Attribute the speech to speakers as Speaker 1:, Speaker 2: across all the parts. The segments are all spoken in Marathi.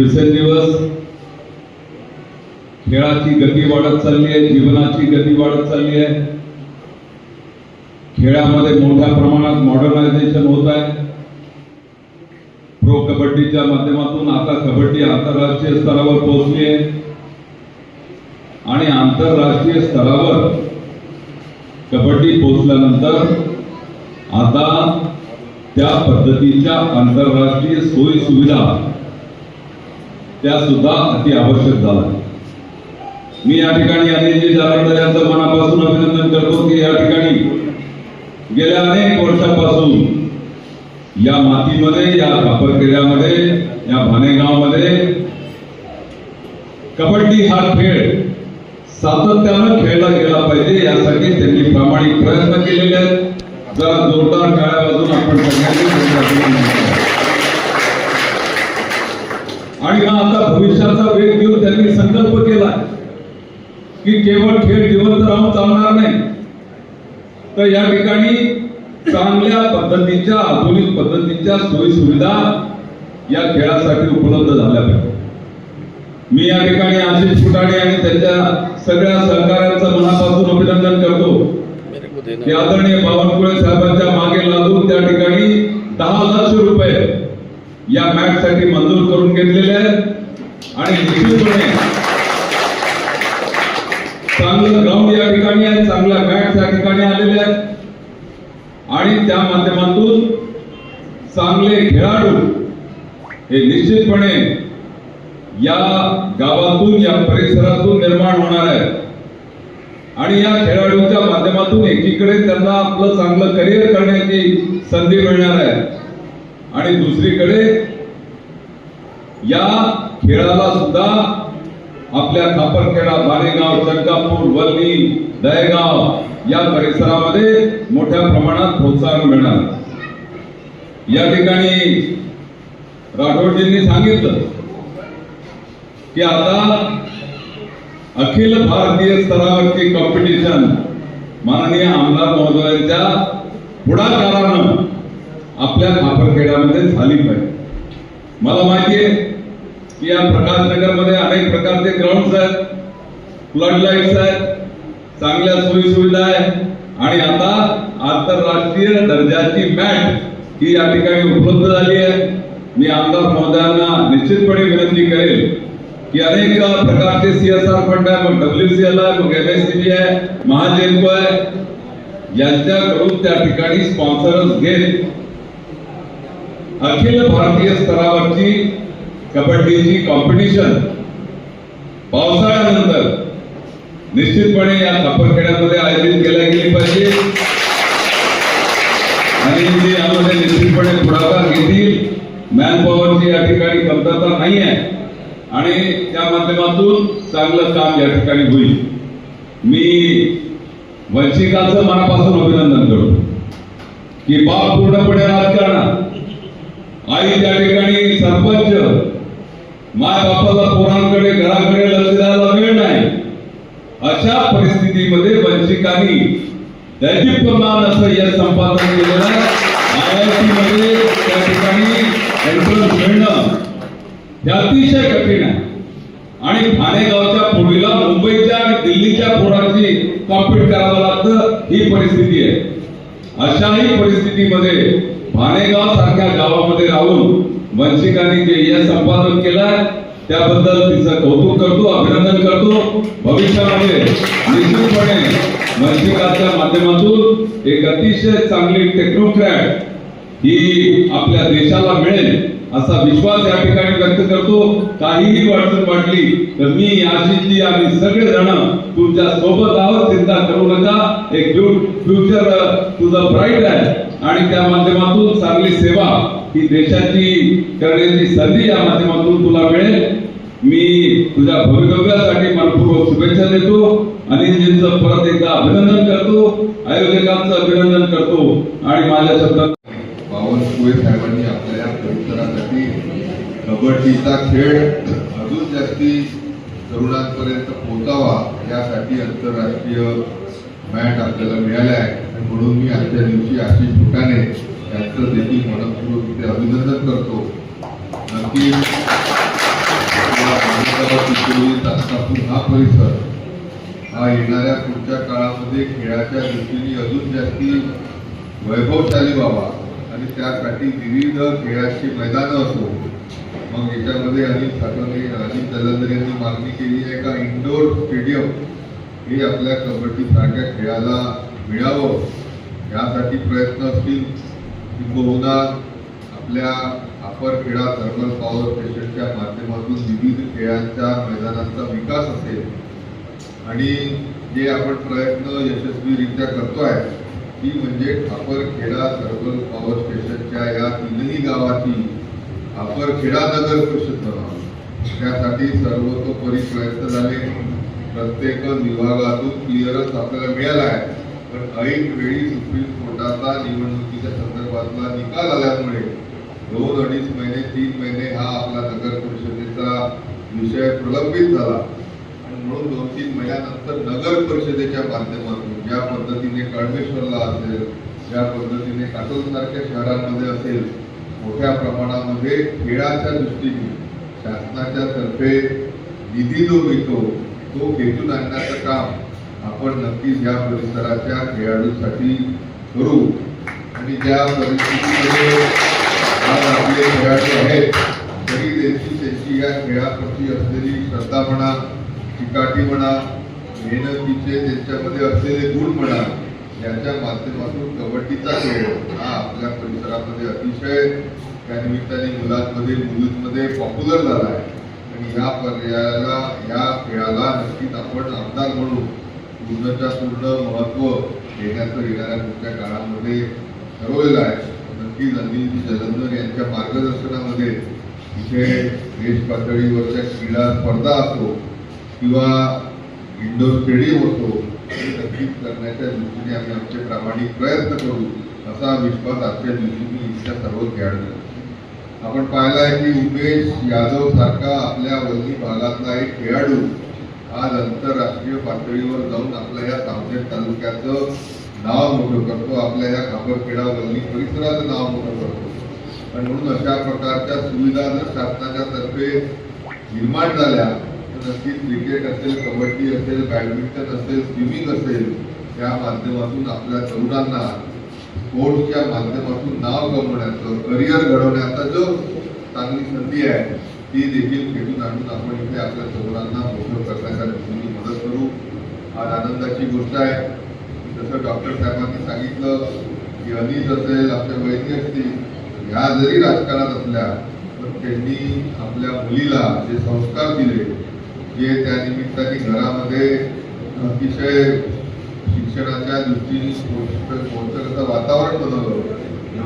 Speaker 1: दिवसेंदिवस खेळाची गती वाढत चालली आहे जीवनाची गती वाढत चालली आहे. खेळामध्ये मोठ्या प्रमाणात मॉडर्नायझेशन होत आहे. प्रो कबड्डीच्या माध्यमातून आता कबड्डी आंतरराष्ट्रीय स्तरावर पोहोचली आहे. आणि आंतरराष्ट्रीय स्तरावर कबड्डी पोहोचल्यानंतर आता त्या पद्धतीच्या आंतरराष्ट्रीय सोयी सुविधा त्या सुद्धा अति आवश्यक झाला. मी या ठिकाणी अनिलजी जारंडर यांचं मनापासून अभिनंदन करतो की या ठिकाणी गेल्या अनेक वर्षापासून या मातीमध्ये या कापरखेड्यामध्ये या भानेगावमध्ये कबड्डी हा खेळ सातत्यानं खेळला गेला पाहिजे यासाठी त्यांनी प्रामाणिक प्रयत्न केलेले आहेत. जरा जोरदार टाळ्या आपण सगळ्यांनी आणि हा आता भविष्याचा वेग घेऊन त्यांनी संकल्प केला की केवळ खेळ जिवंत राहून चालणार नाही. तर या ठिकाणी चांगल्या पद्धतीच्या आधुनिक पद्धतीच्या सोयी सुविधा या खेळासाठी उपलब्ध झाल्या पाहिजे मी या ठिकाणी आशिष फुटाणे आणि त्यांच्या सगळ्या सहकार्यांचं मनापासून अभिनंदन करतो. की आदरणीय बावनकुळे साहेबांच्या मागे लागून त्या ठिकाणी दहा लक्ष रुपये या मॅच साठी मंजूर करून घेतलेले आहेत. आणि निश्चितपणे चांगलं ग्राउंड या ठिकाणी आहे चांगल्या मॅच या ठिकाणी आलेले आहेत. आणि त्या माध्यमातून चांगले खेळाडू हे निश्चितपणे या गावातून या परिसरातून निर्माण होणार आहे आणि या खेळाडूंच्या माध्यमातून एकीकडे त्यांना आपलं चांगलं करिअर करण्याची संधी मिळणार आहे. आणि दुसरीकडे या खेळाला सुद्धा आपल्या खापरखेडा बालेगाव चंकापूर वल्ली दहेगाव या परिसरामध्ये मोठ्या प्रमाणात प्रोत्साहन मिळणार. या ठिकाणी राठोडजींनी सांगितलं की आता अखिल भारतीय स्तरावरची कॉम्पिटिशन माननीय आमदार महोदयांच्या पुढाकारानं आपल्या खापरखेड्यामध्ये झाली पाहिजे. मला माहिती आहे की या प्रकाशनगर मध्ये अनेक ग्राउंड आहेत. फ्लड लाईट्स आहेत. चांगल्या सुविधा आणि आता आंतरराष्ट्रीय दर्जाची मॅट ही या उपलब्ध झाली मी आमदार महोदयांना निश्चितपणे विनंती करेल की अनेक प्रकारचे सीएसआर फंड आहे, मग डब्ल्यू सी एल आहे, मग एमएससीबी आहे, महाजेनको आहे. यांच्याकडून त्या अखिल भारतीय स्तरावरची कबड्डीची कॉम्पिटिशन पावसाळ्यानंतर निश्चितपणे या कापडखेड्यामध्ये आयोजित केल्या गेली पाहिजे. आणि ते यामध्ये निश्चितपणे पुढाकार घेतील मॅन पॉवरची या ठिकाणी कमतरता नाही आहे आणि त्या माध्यमातून चांगलं काम या ठिकाणी होईल. मी वंशिकाचं मनापासून अभिनंदन करतो. की बाप पूर्णपणे राजकारणात आई त्या ठिकाणी सरपंच. माय बापाला पोरांकडे घराकडे लक्ष द्यायला वेळ नाही. अशा परिस्थितीमध्ये वंचिकांनी प्रमाण असं यश संपादन केलेलं आय आय टी मध्ये त्या ठिकाणी एंट्रन्स मिळणं हे अतिशय कठीण आहे. आणि ठाणेगावच्या पूर्वीला मुंबईच्या आणि दिल्लीच्या पोरांची कॉम्पिट करावं लागतं ही परिस्थिती आहे. अशाही परिस्थितीमध्ये भाणेगाव सारख्या गावामध्ये राहून वंशिकांनी जे यश संपादन केलंय त्याबद्दल तिचं कौतुक करतो अभिनंदन करतो. भविष्यामध्ये निश्चितपणे वंशिकाच्या माध्यमातून एक अतिशय चांगली टेक्नोक्रॅट ही आपल्या देशाला मिळेल असा विश्वास या ठिकाणी व्यक्त करतो. काहीही अडचण वाटली तर मी आशिषजी आम्ही सगळे जण तुमच्यासोबत आहोत. चिंता करू नका. एक फ्युचर तुझं ब्राईट आहे. आणि त्या माध्यमातून चांगली सेवा ही देशाची करण्याची संधी या माध्यमातून तुला मिळेल. मी तुझ्या भवितव्यासाठी मनपूर्वक शुभेच्छा देतो. अनिलजींचं परत एकदा अभिनंदन करतो. आयोजकांचं अभिनंदन करतो. आणि माझ्या शब्दात
Speaker 2: बावनकुळे साहेबांनी आपल्या परिसरासाठी कबड्डीचा खेळ अजून जास्ती तरुणांपर्यंत पोहोचावा यासाठी आंतरराष्ट्रीय मॅट आपल्याला मिळाला आहे. म्हणून मी आजच्या दिवशी आशिष फुटाणे यांचं देखील मनपूर्वक इथे अभिनंदन करतो. नक्की तात्कापूर हा परिसर हा येणाऱ्या पुढच्या काळामध्ये खेळाच्या दृष्टीने अजून जास्ती वैभवशाली व्हावा आणि त्यासाठी विविध खेळाची मैदानं असो. मग याच्यामध्ये अनिल ठाकरे अनिल दलंदर यांनी मागणी केली आहे का? इंडोर स्टेडियम हे आपल्या कबड्डी सारख्या खेळाला मिळावं. यासाठी प्रयत्न असतील किंबहुना आपल्या अपर क्रीडा थर्मल पॉवर स्टेशनच्या माध्यमातून विविध खेळांच्या मैदानांचा विकास असेल. आणि जे आपण प्रयत्न यशस्वीरित्या करतोय ती म्हणजे अपर खेडा थर्मल पॉवर स्टेशनच्या या तीनही गावाची अपर खेडा नगर परिषद बनावी त्यासाठी सर्वतोपरी प्रयत्न झाले. प्रत्येक विभागातून क्लिअरन्स आपल्याला मिळाला आहे. पण ऐन वेळी सुप्रीम कोर्टाचा निवडणुकीच्या संदर्भातला निकाल आल्यामुळे दोन अडीच महिने तीन महिने हा आपला नगर परिषदेचा विषय प्रलंबित झाला. आणि म्हणून दोन तीन महिन्यानंतर नगर परिषदेच्या माध्यमातून ज्या पद्धतीने कळमेश्वरला असेल ज्या पद्धतीने काटोलसारख्या शहरांमध्ये असेल मोठ्या प्रमाणामध्ये खेळाच्या दृष्टीने शासनाच्या तर्फे निधी जो मिळतो तो खेचून आणण्याचं काम आपण नक्कीच या परिसराच्या खेळाडूंसाठी करू. आणि ज्या परिस्थितीमध्ये आज आपले खेळाडू आहेत तरी त्यांची त्यांची या खेळाप्रती असलेली श्रद्धा म्हणा चिकाटी म्हणा मेहनतीचे त्यांच्यामध्ये असलेले गुण म्हणा याच्या माध्यमातून कबड्डीचा खेळ हा आपल्या परिसरामध्ये अतिशय त्या निमित्ताने मुलांमध्ये मुलींमध्ये पॉप्युलर झाला आहे. आणि या पर्यायाला या खेळाला नक्कीच आपण आमदार म्हणून पूर्णच्या पूर्ण महत्त्व येण्याचं येणाऱ्या पुढच्या काळामध्ये ठरवलेलं आहे. नक्कीच अनिलजी जलंधर यांच्या मार्गदर्शनामध्ये इथे देश पातळीवरच्या क्रीडा स्पर्धा असो किंवा इंडोर स्टेडियम असो हे नक्कीच करण्याच्या दृष्टीने आम्ही आमचे प्रामाणिक प्रयत्न करू असा विश्वास आजच्या दिवशी मी इथल्या सर्व खेळाडू आपण पाहिलं आहे की उमेश यादव सारखा आपल्या वल्ली भागातला एक खेळाडू आज आंतरराष्ट्रीय पातळीवर जाऊन आपल्या या तामदेव तालुक्याचं नाव मोठं करतो आपल्या या खापरखेडा वल्ली परिसराचं नाव मोठं करतो. आणि म्हणून अशा प्रकारच्या सुविधा जर शासनाच्या तर्फे निर्माण झाल्या तर नक्कीच क्रिकेट असेल कबड्डी असेल बॅडमिंटन असेल स्विमिंग असेल त्या माध्यमातून आपल्या तरुणांना स्पोर्ट्सच्या माध्यमातून नाव कमवण्याचं करिअर घडवण्याचा जो चांगली संधी आहे ती देखील भेटून आणून आपण इथे आपल्या तरुणांना मोठं करण्यासाठी दृष्टीने मदत करू. आज आनंदाची गोष्ट आहे. जसं डॉक्टर साहेबांनी सांगितलं की अनिल असेल आपल्या वैद्य असतील ह्या जरी राजकारणात असल्या पण त्यांनी आपल्या मुलीला जे संस्कार दिले जे त्यानिमित्ताने घरामध्ये अतिशय शिक्षणाच्या दृष्टीने पोहोचण्याचं वातावरण बनवलं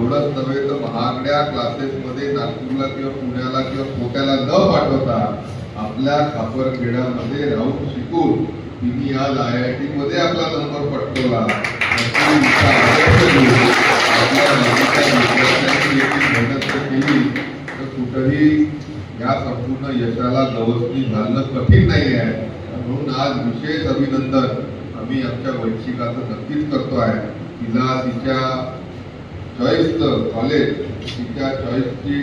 Speaker 2: एवढंच नव्हे तर महागड्या क्लासेसमध्ये नागपूरला किंवा पुण्याला किंवा कोट्याला न पाठवता आपल्या खापरखेड्यामध्ये राहून शिकून तिने आज आय आय टी मध्ये आपला नंबर पटकवला. मेहनत जर केली तर कुठंही या संपूर्ण यशाला गवसणी घालणं कठीण नाही आहे. म्हणून आज विशेष अभिनंदन आम्ही आमच्या वैशिकाचं नक्कीच करतो आहे तिला तिच्या चॉईसचं कॉलेज तिच्या चॉईसची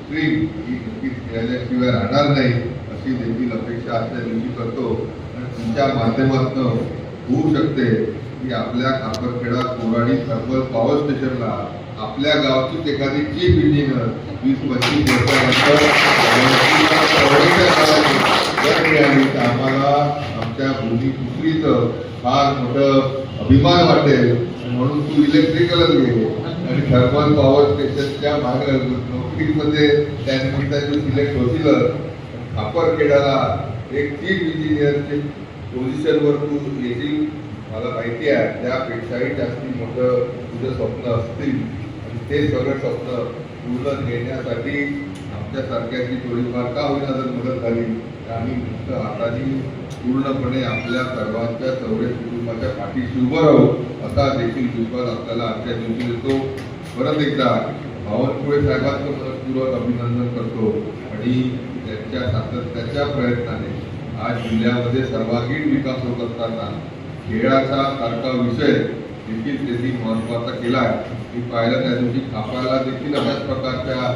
Speaker 2: स्ट्रीम ही नक्कीच केल्याशिवाय राहणार नाही अशी देखील अपेक्षा आजच्या दिवशी करतो. आणि तुमच्या माध्यमातून होऊ शकते की आपल्या खापरखेडा कोराडी थर्मल पॉवर स्टेशनला आपल्या गावचीच एखादी चीफ इंजिनियर वीस पंचवीस वर्षानंतर मिळाली तर आम्हाला आमच्या भूमिपुत्रीचं फार मोठं अभिमान वाटेल. म्हणून तू इलेक्ट्रिकलच घे आणि थर्मल पॉवर स्टेशनच्या मागे नोकरीमध्ये त्या तू सिलेक्ट होतीलच खापरखेड्याला एक चीफ इंजिनियरचे पोझिशनवर तू येतील मला माहिती आहे त्यापेक्षाही जास्ती मोठं तुझं स्वप्न असतील. आणि ते सगळं स्वप्न पूर्ण घेण्यासाठी आमच्यासारख्याची थोडीफार का होईना जर मदत झाली तर आम्ही फक्त हाताने पूर्णपणे आपल्या सर्वांच्या चौरे कुटुंबाच्या पाठीशी उभं राहू असा देखील विश्वास आपल्याला आजच्या दिवशी देतो. परत एकदा बावनकुळे साहेबांचं मनपूर्वक अभिनंदन करतो आणि त्यांच्या सातत्याच्या प्रयत्नाने आज जिल्ह्यामध्ये सर्वांगीण विकास होत असताना खेळाचा सारखा विषय देखील त्यांनी महत्त्वाचा केला आहे मी पाहिलं त्या दिवशी खापाला देखील अशाच प्रकारच्या